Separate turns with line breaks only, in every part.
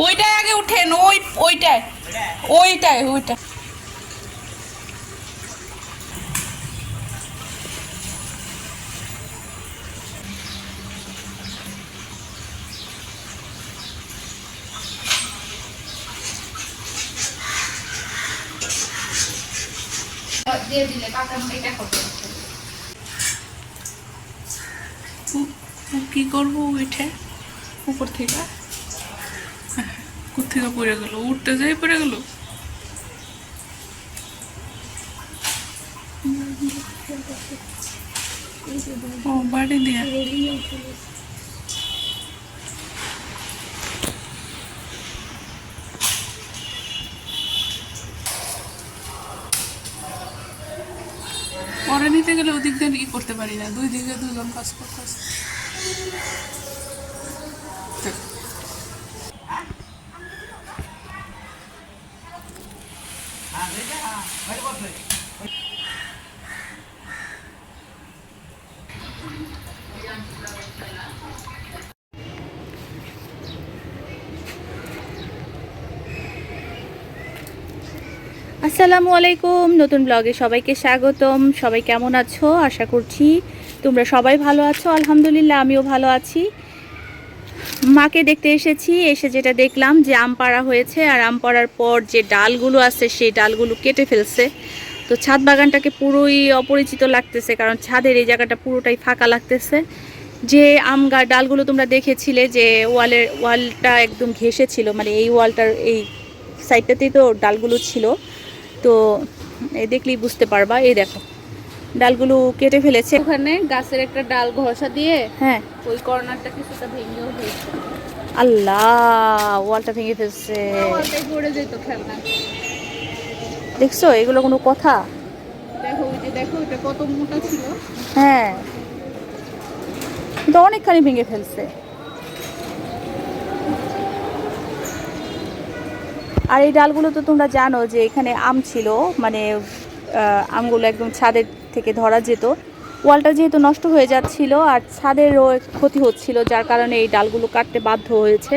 ওইটাই আগে উঠেন ওই ওইটাই ওইটাই ওইটা দিয়ে দিলে কাকা এটা করতে কি করব উঠে? উপর থেকে। কোথেকে পড়ে গেল, উঠতে যাই পড়ে গেল। বাড়ি পরে নিতে গেলে ওদিক দিয়ে ই করতে পারি না, দুই দিকে দুজন কাজ করতেছে।
আসসালামু আলাইকুম। নতুন ব্লগে সবাইকে স্বাগতম। সবাই কেমন আছো? আশা করছি তোমরা সবাই ভালো আছো? আলহামদুলিল্লাহ, আমিও ভালো আছি। মাকে দেখতে এসেছি, এসে যেটা দেখলাম যে আম পাড়া হয়েছে, আর আম পাড়ার পর যে ডালগুলো আছে, সেই ডালগুলো কেটে ফেলছে। তো ছাদ বাগানটাকে পুরোই অপরিচিত লাগতেছে, কারণ ছাদের এই জায়গাটা পুরোটাই ফাঁকা লাগতেছে। যে আম ডালগুলো তোমরা দেখেছিলে যে ওয়ালের, ওয়ালটা একদম ঘেসে ছিল মানে এই ওয়ালটার এই সাইডটাতেই তো ডালগুলো ছিল। তো দেখলেই বুঝতে পারবা, এই দেখো। ডালগুলো কেটে ফেলেছে।
ওখানে গাছের একটা ডাল ঘষা দিয়ে
হ্যাঁ।
ওই কর্নারটা কিছুটা ভেঙেও হয়েছে
আল্লাহ ওয়ালটা ভেঙে ফেলছে।
পড়ে যেত খেলনা।
দেখছ? এগুলো কোনো কথা?
দেখো ওই যে দেখো ওটা কত মোটা ছিল।
হ্যাঁ। কিন্তু অনেকখানি ভেঙে ফেলছে। আর এই ডালগুলো তো তোমরা জানো যে এখানে আম ছিল মানে আমগুলো একদম ছাদের থেকে ধরা যেত। ওয়ালটা যেহেতু নষ্ট হয়ে যাচ্ছিল আর ছাদেরও ক্ষতি হচ্ছিল, যার কারণে এই ডালগুলো কাটতে বাধ্য হয়েছে।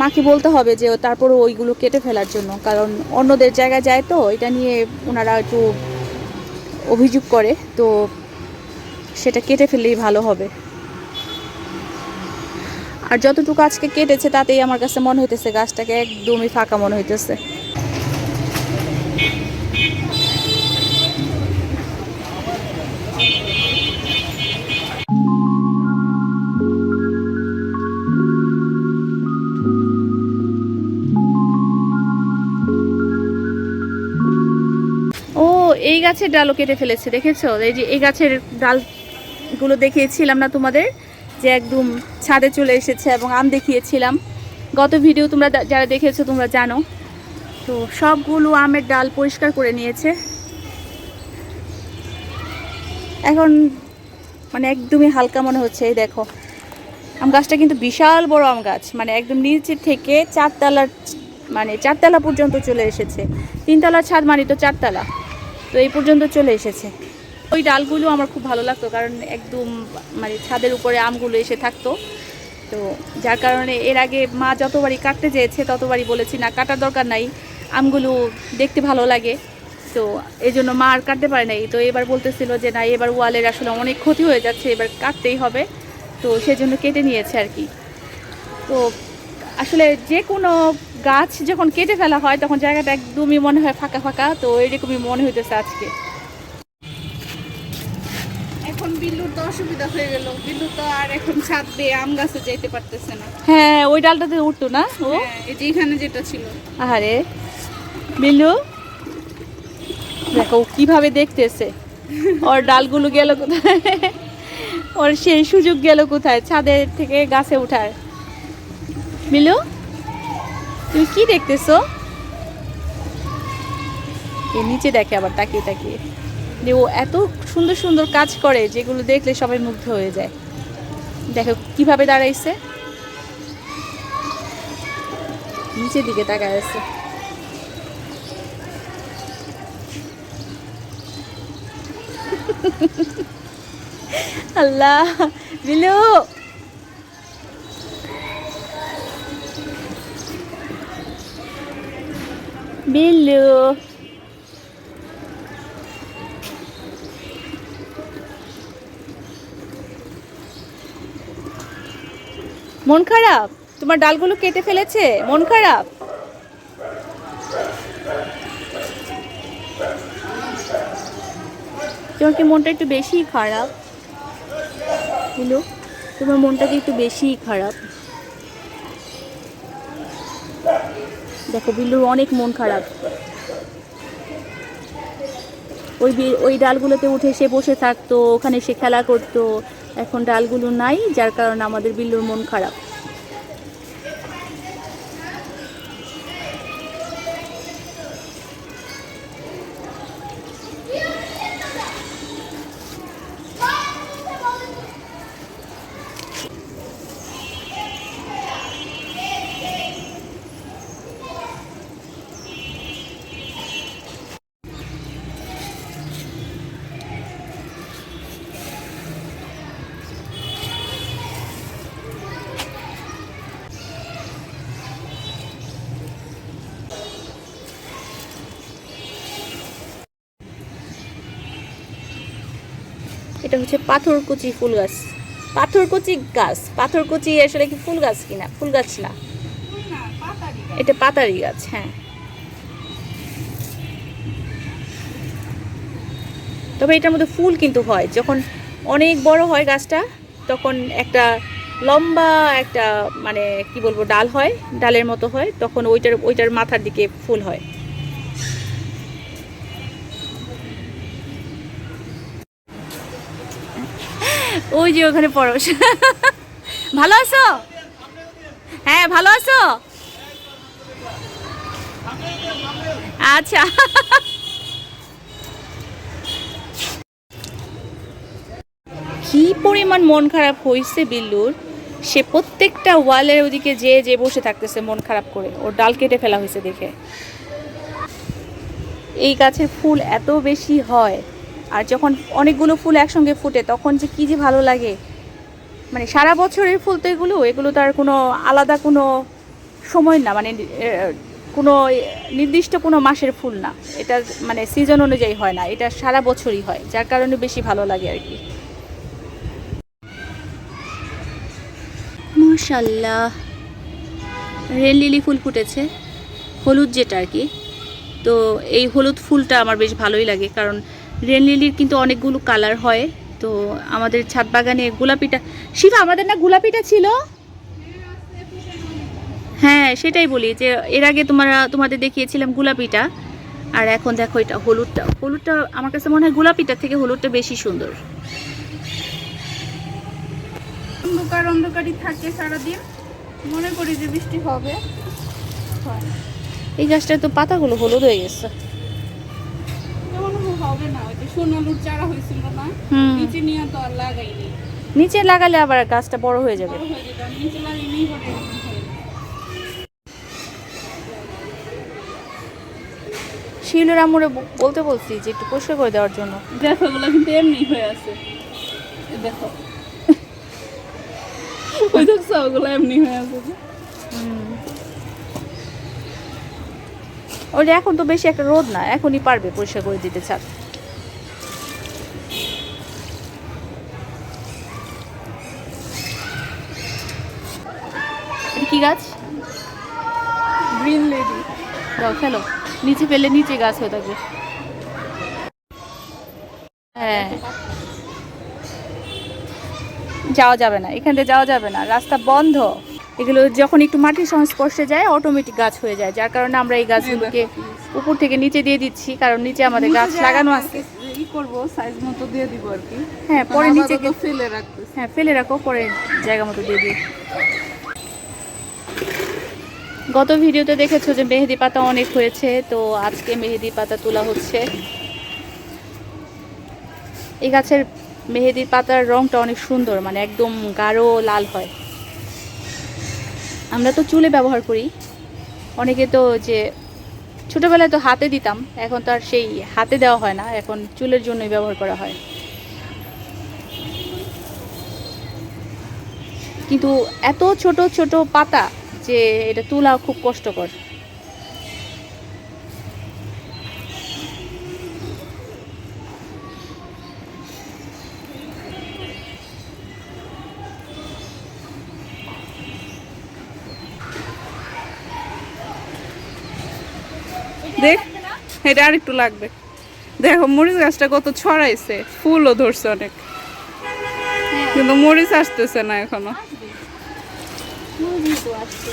মাকে বলতে হবে যে তারপরও ওইগুলো কেটে ফেলার জন্য, কারণ অন্যদের জায়গায় যায় তো, এটা নিয়ে ওনারা একটু অভিযোগ করে, তো সেটা কেটে ফেললেই ভালো হবে। আর যতটুকু আজকে কেটেছে তাতেই আমার কাছে মনে হইতেছে গাছটাকে একদমই ফাঁকা মনে হইতেছে। গাছের ডালও কেটে ফেলেছে, দেখেছ? এই যে এই গাছের ডালগুলো দেখিয়েছিলাম না তোমাদের, যে একদম ছাদে চলে এসেছে এবং আম দেখিয়েছিলাম। গত ভিডিও তোমরা যারা দেখেছ তোমরা জানো। তো সবগুলো আমের ডাল পরিষ্কার করে নিয়েছে। এখন মানে একদমই হালকা মনে হচ্ছে, এই দেখো। আম গাছটা কিন্তু বিশাল বড় আম গাছ মানে একদম নিচে থেকে চারতলার মানে চারতলা পর্যন্ত চলে এসেছে। তিনতলার ছাদ মানে তো চারতলা। তো এই পর্যন্ত চলে এসেছে। ওই ডালগুলো আমার খুব ভালো লাগতো কারণ একদম মানে ছাদের উপরে আমগুলো এসে থাকতো। তো যার কারণে এর আগে মা যতবারই কাটতে চেয়েছে ততবারই বলেছি, না, কাটার দরকার নাই, আমগুলো দেখতে ভালো লাগে। তো এই জন্য মা আর কাটতে পারে নাই। তো এবার বলতেছিল যে, না, এবার ওয়ালের আসলে অনেক ক্ষতি হয়ে যাচ্ছে, এবার কাটতেই হবে। তো সেজন্য কেটে নিয়েছে আর কি। তো আসলে যে কোনো গাছ যখন কেটে ফেলা হয় তখন জায়গাটা একদমই মনে হয় ফাঁকা ফাঁকা। তো এরকমই মনে হইতেছে আজকে।
এখন বিল্লুর তো অসুবিধা হয়ে গেল। বিল্লু তো আর এখন ছাদ দিয়ে আম গাছে যেতে পারতেছে না।
হ্যাঁ ওই ডালটাতে উঠতো না ও?
হ্যাঁ, এই যে এখানে যেটা ছিল।
বিল্লু দেখো কীভাবে দেখতেছে। ওর ডালগুলো গেল কোথায়? ওর সেই সুযোগ গেল কোথায়? ছাদের থেকে গাছে উঠার। বিল্লু? তুমি কি দেখতেছো? এ নিচে দেখে আবার তাকিয়ে তাকিয়ে। যে ও এত সুন্দর সুন্দর কাজ করে, যেগুলো দেখলে সবাই মুগ্ধ হয়ে যায়। দেখো কীভাবে দাঁড়াইছে। নিচের দিকে তাকায় আছে। আল্লাহ, বিলু! বিল্লু মন খারাপ? তোমার ডালগুলো কেটে ফেলেছে? মন খারাপ? তোমার কি মনটা একটু বেশিই খারাপ? হ্যালো তোমার মনটা কি একটু বেশিই খারাপ? দেখো, বিল্লুর অনেক মন খারাপ। ওই ওই ডালগুলোতে উঠে সে বসে থাকতো, ওখানে সে খেলা করতো। এখন ডালগুলো নাই, যার কারণে আমাদের বিল্লুর মন খারাপ। এটা হচ্ছে পাথরকুচি ফুল গাছ। পাথরকুচি গাছ। পাথরকুচি আসলে কি ফুল গাছ কিনা? ফুল গাছ না। এটা পাতারি গাছ হ্যাঁ। তবে এটার মধ্যে ফুল কিন্তু হয়। যখন অনেক বড় হয় গাছটা, তখন একটা লম্বা একটা মানে কি বলব, ডাল হয়, ডালের মতো হয়, তখন ওইটার ওইটার মাথার দিকে ফুল হয়। ওই যে ওখানে পরশ। ভালো আছো? হ্যাঁ ভালো আছো? আচ্ছা। কি পরিমাণ মন খারাপ হয়েছে বিল্লুর? সে প্রত্যেকটা ওয়ালের ওদিকে যে যে বসে থাকতেছে মন খারাপ করে। ওর ডাল কেটে ফেলা হয়েছে দেখে। এই গাছের ফুল এত বেশি হয়। আর যখন অনেকগুলো ফুল একসঙ্গে ফুটে, তখন যে কী যে ভালো লাগে। মানে সারা বছরের ফুল তো এগুলো এগুলো তার কোনো আলাদা কোনো সময় না মানে কোনো নির্দিষ্ট কোনো মাসের ফুল না। এটা মানে সিজন অনুযায়ী হয় না, এটা সারা বছরই হয়, যার কারণে বেশি ভালো লাগে আর কি। মাশাল্লাহ রেল লিলি ফুল ফুটেছে, হলুদ যেটা আর কি। তো এই হলুদ ফুলটা আমার বেশ ভালোই লাগে, কারণ রেল লিলির কিন্তু অনেকগুলো কালার হয়। তো আমাদের ছাদ বাগানে গোলাপিটা শিবা আমাদের না গোলাপিটা ছিল? হ্যাঁ সেটাই বলি যে এর আগে তোমরা তোমাদের দেখিয়েছিলাম গোলাপিটা। আর এখন দেখো এটা হলুদটা। হলুদটা আমার কাছে মনে হয় গোলাপিটার থেকে হলুদটা বেশি সুন্দর।
অন্ধকার অন্ধকারই থাকে সারাদিন। মনে করি যে বৃষ্টি হবে। হয়।
এই গাছটার তো পাতাগুলো হলুদ হয়ে গেছে।
না ওই যে সোনালুর চারা হয়েছিল না নিচে নিয়ে তো আর লাগাইনি।
নিচে লাগালে আবার গাছটা বড় হয়ে যাবে।
বড় হয়ে নিচে লাগাইনি
আমরে বলতে বলছি যে একটু পরিষ্কার করে দেওয়ার জন্য।
দেখো কিন্তু এমনি হয়ে আছে। দেখো। ওই দেখছ ওগুলো এমনি হয়ে আছে।
ওটা এখন তো বেশি একটা রোদ না এখনই পারবে পরিষ্কার করে দিতে ছাদ। গাছ?
গ্রিন লেডি
দাও ফেলো। নিচে ফেলে নিচে গাছ হয়ে থাকবে। হ্যাঁ। যাওয়া যাবে না এখান থেকে যাওয়া যাবে না রাস্তা বন্ধ। এগুলো যখন একটু মাটির সংস্পর্শে যায় অটোমেটিক গাছ হয়ে যায় যার কারণে আমরা এই গাছগুলোকে উপর থেকে নিচে দিয়ে দিচ্ছি কারণ নিচে আমাদের গাছ লাগানো আছে।
করব সাইজ মতো দিয়ে দিব আর কি।
হ্যাঁ পরে নিচে
ফেলে
হ্যাঁ ফেলে রাখো পরে জায়গা মতো দিয়ে দিই গত ভিডিওতে দেখেছ যে মেহেদি পাতা অনেক হয়েছে, তো আজকে মেহেদি পাতা তোলা হচ্ছে। এই গাছের মেহেদি পাতার রংটা অনেক সুন্দর মানে একদম গাঢ় লাল হয়। আমরা তো চুলে ব্যবহার করি। অনেকে তো যে ছোটোবেলায় তো হাতে দিতাম, এখন তো আর সেই হাতে দেওয়া হয় না, এখন চুলের জন্যই ব্যবহার করা হয়। কিন্তু এত ছোট ছোট পাতা যে এটা তোলা খুব কষ্টকর।
দেখ, এটা আর একটু লাগবে। দেখো, মরিচ গাছটা কত ছড়াইছে, ফুলও ধরছে অনেক। কিন্তু মরিচ আসতেছে না
এখনও। ফুলই তো আসছে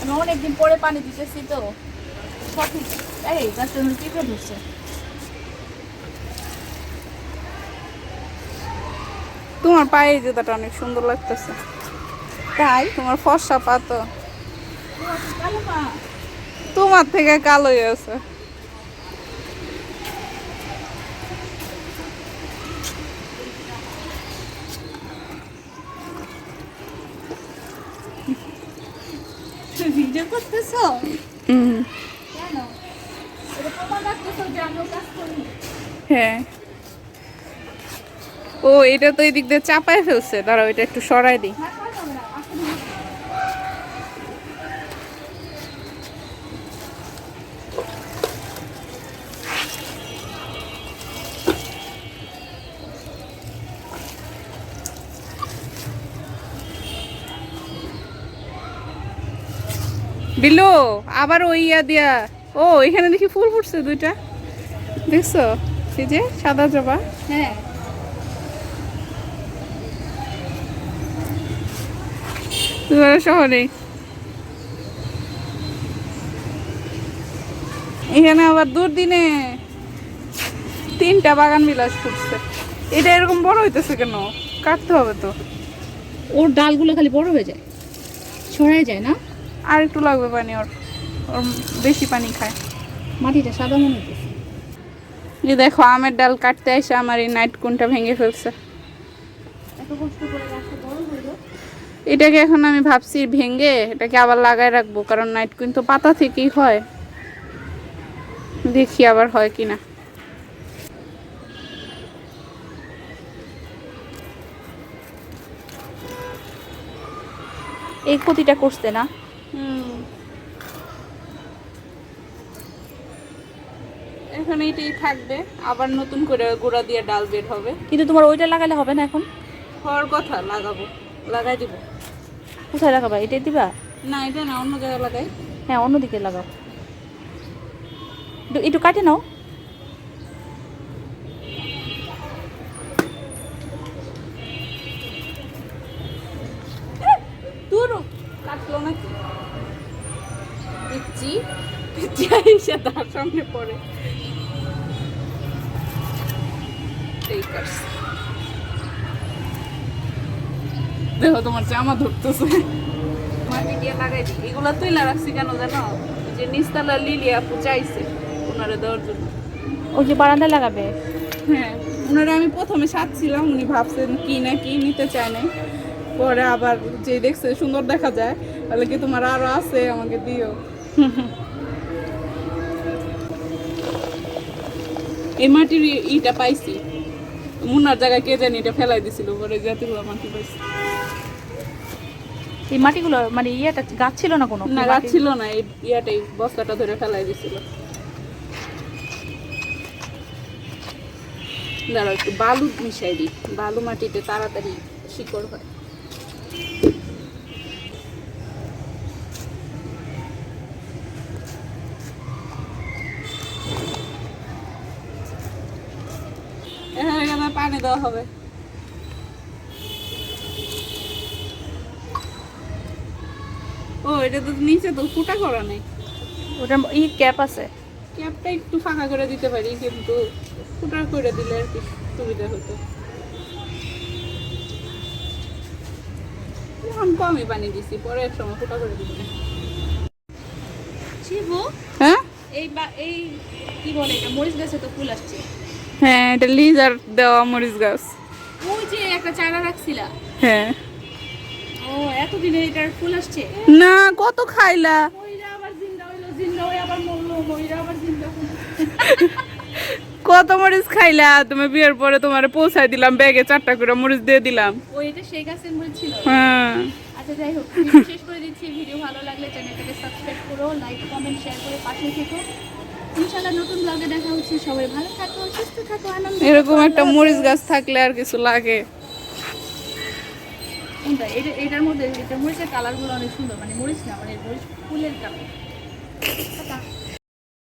আমি অনেকদিন পরে পানি দিতেছি তো। সঠিক। এই গাছটা পিঁপড়ে ধরছে।
তোমার পায়ে জুতাটা অনেক সুন্দর লাগতেছে।
তাই?
তোমার ফর্সা পা তো।
কালো
তোমার থেকে কালোই আছে
ভিডিও করতেছো কেন যে আমরা কাজ করি
হ্যাঁ। ও, এটা তো এদিক দিক দিয়ে চাপায় ফেলছে। দাঁড়াও ওইটা একটু সরাই দিই। বিলু আবার ওই ইয়া দিয়া। ও এখানে দেখি ফুল ফুটছে দুইটা। দেখছ? এই যে সাদা জবা।
হ্যাঁ।
শহরে। এখানে আবার দুর্দিনে তিনটা বাগান বিলাস ফুটছে। এটা এরকম বড় হইতেছে কেন? কাটতে হবে তো।
ওর ডালগুলো খালি বড় হয়ে যায়। ছড়ায় যায় না?
আর একটু লাগবে পানি ওর ওর বেশি পানি খায়।
মাটিটা সাদা মনে
এই দেখো আমের ডাল কাটতে এসে আমার এই নাইট কোনটা ভেঙে ফেলছে। এটাকে এখন আমি ভাবছি ভেঙে এটাকে আবার লাগায় রাখব কারণ নাইট কুইন তো পাতা থেকেই হয়। দেখি আবার হয় কিনা।
এই ক্ষতিটা করছে না।
এখন এইটাই থাকবে। আবার নতুন করে গোড়া দিয়ে ডাল বের হবে।
কিন্তু তোমার ওইটা লাগালে হবে না এখন?
হওয়ার কথা লাগাবো। লাগাই দিব।
কোথায় লাগাবা? এটাই দিবা?
না এটা না অন্য জায়গায় লাগাই।
হ্যাঁ অন্যদিকে লাগাও। একটু- কাটে নাও।
সামনে পড়ে। দেখো তোমার জামা ধরতেছে। মাটি দিয়ে লাগাই দিই? এগুলা তুইলা রাখছি কেন জানো? যে নিস্তালা লিলি আপু চাইছে ওনারে দেওয়ার জন্য।
ওই যে বারান্দায় লাগাবে?
হ্যাঁ ওনারা আমি প্রথমে সাজছিলাম উনি ভাবছেন কি না কি নিতে চায় পরে আবার যে দেখছে সুন্দর দেখা যায় তাহলে কি তোমার আরও আছে আমাকে দিও। এই মাটির ইটা পাইছি। মুন্নার জায়গায় কে জানি এটা ফেলাই দিছিল পরে জাতিগুলো মাটি পাইছি।
এই মাটিগুলো মানে ইয়েটা গাছ ছিল না কোনো?
না গাছ ছিল না এই ইয়াটাই বস্তাটা ধরে ফেলাই দিছিল। দাঁড়াও একটু বালু মিশাই দিই। বালু মাটিতে তাড়াতাড়ি শিকড় হয় এখানে এখানে পানি দেওয়া হবে। ও এটা তো নিচে তো ফুটা করা নেই।
ওটার ই ক্যাপ আছে।
ক্যাপটা একটু ফাঁকা করে দিতে পারি কিন্তু ফুটা করে দিলে আর কি সুবিধা হতো। এখন কমই পানি দিছি পরে এক সময় ফুটা করে দিব।
শিবু
হ্যাঁ?
এই বা এই কি বলে এটা মরিচ গাছে তো ফুল আসছে।
হ্যাঁ এটা লিজার দেওয়া মরিচ গাছ।
ওই যে একটা চারা রাখছিলা?
হ্যাঁ।
ও এতদিনে এটার ফুল আসছে?
না কত খাইলা? কত মরিচ খাইলা? তুমি বিয়ের পরে তোমার পৌঁছাই দিলাম ব্যাগে চারটা করে মরিচ দিয়ে দিলাম।
ও এটা সেই গাছের মরিচ ছিল?
হ্যাঁ।
আচ্ছা যাই হোক ভিডিও শেষ করে দিচ্ছি। ভিডিও ভালো লাগলে চ্যানেলটাকে সাবস্ক্রাইব করো লাইক কমেন্ট শেয়ার করে পাশে থেকো। ইনশাআল্লাহ নতুন ব্লগে দেখা হচ্ছে। সবাই ভালো থাকো সুস্থ থাকো আনন্দ
এরকম একটা মরিচ গাছ থাকলে আর কিছু লাগে।
এটা এটার মধ্যে এটা মরিচের কালারগুলো অনেক সুন্দর। মানে মরিচ না মানে মরিচ ফুলের কালার